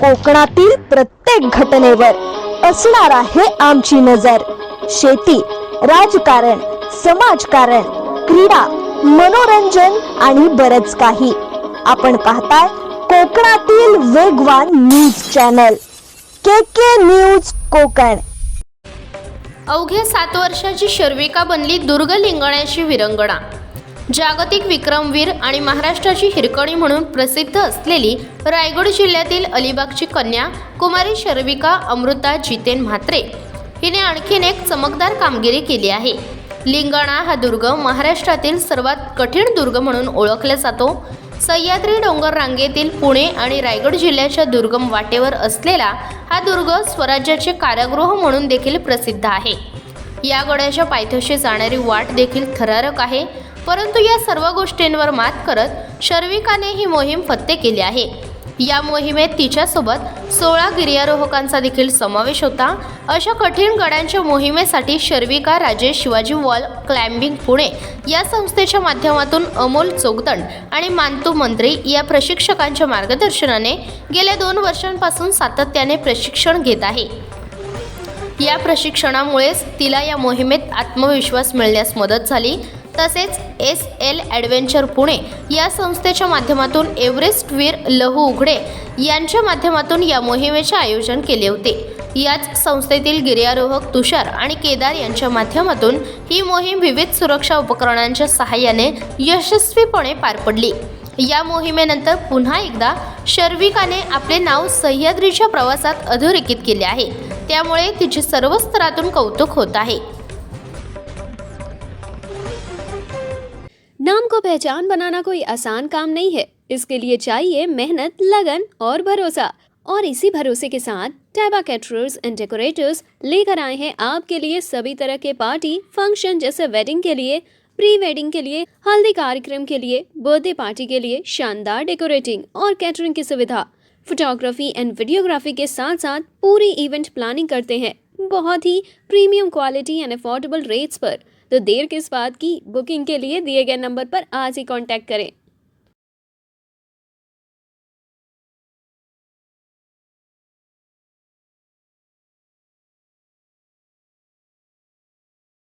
कोकणातील प्रत्येक घटनेवर असणार आहे आमची नजर. शेती राजकारण समाजकारण क्रीडा मनोरंजन आणि बरच काही. आपण पाहताय कोकणातील वेगवान news channel. K K news Konkan. अवघ्या सात वर्षाची शर्विका बनली दुर्ग लिंगण्याची विरंगणा. जागतिक विक्रमवीर आणि महाराष्ट्राची हिरकणी म्हणून प्रसिद्ध असलेली रायगड जिल्ह्यातील अलिबागची कन्या कुमारी शर्विका अमृता जितेन म्हात्रे. हिने आणखीन एक चमकदार कामगिरी केली आहे. लिंगाणा हा दुर्ग महाराष्ट्रातील सर्वात कठीण दुर्ग म्हणून ओळखला जातो. सह्याद्री डोंगर रांगेतील पुणे आणि रायगड जिल्ह्याच्या दुर्गम वाटेवर असलेला हा दुर्ग स्वराज्याचे कारागृह म्हणून देखील प्रसिद्ध आहे. या गडाच्या पायथ्याशी जाणारी वाट देखील थरारक आहे. परंतु या सर्व गोष्टींवर मात करत शर्विकाने ही मोहीम फत्ते केली आहे. या मोहिमेत तिच्यासोबत सोळा गिर्यारोहकांचा देखील समावेश होता. अशा कठीण गडांच्या मोहिमेसाठी शर्विका राजेश शिवाजी वॉल क्लाइम्बिंग पुणे या संस्थेच्या माध्यमातून अमोल चोगदंड आणि मानतू मंत्री या प्रशिक्षकांच्या मार्गदर्शनाने गेल्या दोन वर्षांपासून सातत्याने प्रशिक्षण घेत आहे. या प्रशिक्षणामुळेच तिला या मोहिमेत आत्मविश्वास मिळण्यास मदत झाली. तसेच एस एल ॲडव्हेंचर पुणे या संस्थेच्या माध्यमातून एव्हरेस्ट वीर लहू उघडे यांच्या माध्यमातून या मोहिमेचे आयोजन केले होते. याच संस्थेतील गिर्यारोहक तुषार आणि केदार यांच्या माध्यमातून ही मोहीम विविध सुरक्षा उपकरणांच्या सहाय्याने यशस्वीपणे पार पडली. या मोहिमेनंतर पुन्हा एकदा शर्विकाने आपले नाव सह्याद्रीच्या प्रवासात अधोरेखित केले आहे. त्यामुळे तिचे सर्व स्तरातून कौतुक होत आहे. नाम को पहचान बनाना कोई आसान काम नहीं है। इसके लिए चाहिए मेहनत, लगन और भरोसा। और इसी भरोसे के साथ टैबा कैटरर्स एंड डेकोरेटर्स लेकर आए हैं आपके लिए सभी तरह के पार्टी फ़ंक्शन जैसे वेडिंग के लिए प्री वेडिंग के लिए, हल्दी कार्यक्रम के लिए बर्थडे पार्टी के लिए शानदार डेकोरेटिंग और कैटरिंग की सुविधा। फोटोग्राफी एंड वीडियोग्राफी के साथ साथ पूरी इवेंट प्लानिंग करते हैं। बहुत ही premium quality and affordable rates पर। तो देर किस बात की? बुकिंग के लिए दिए गए नंबर पर आज ही कॉन्टैक्ट करें।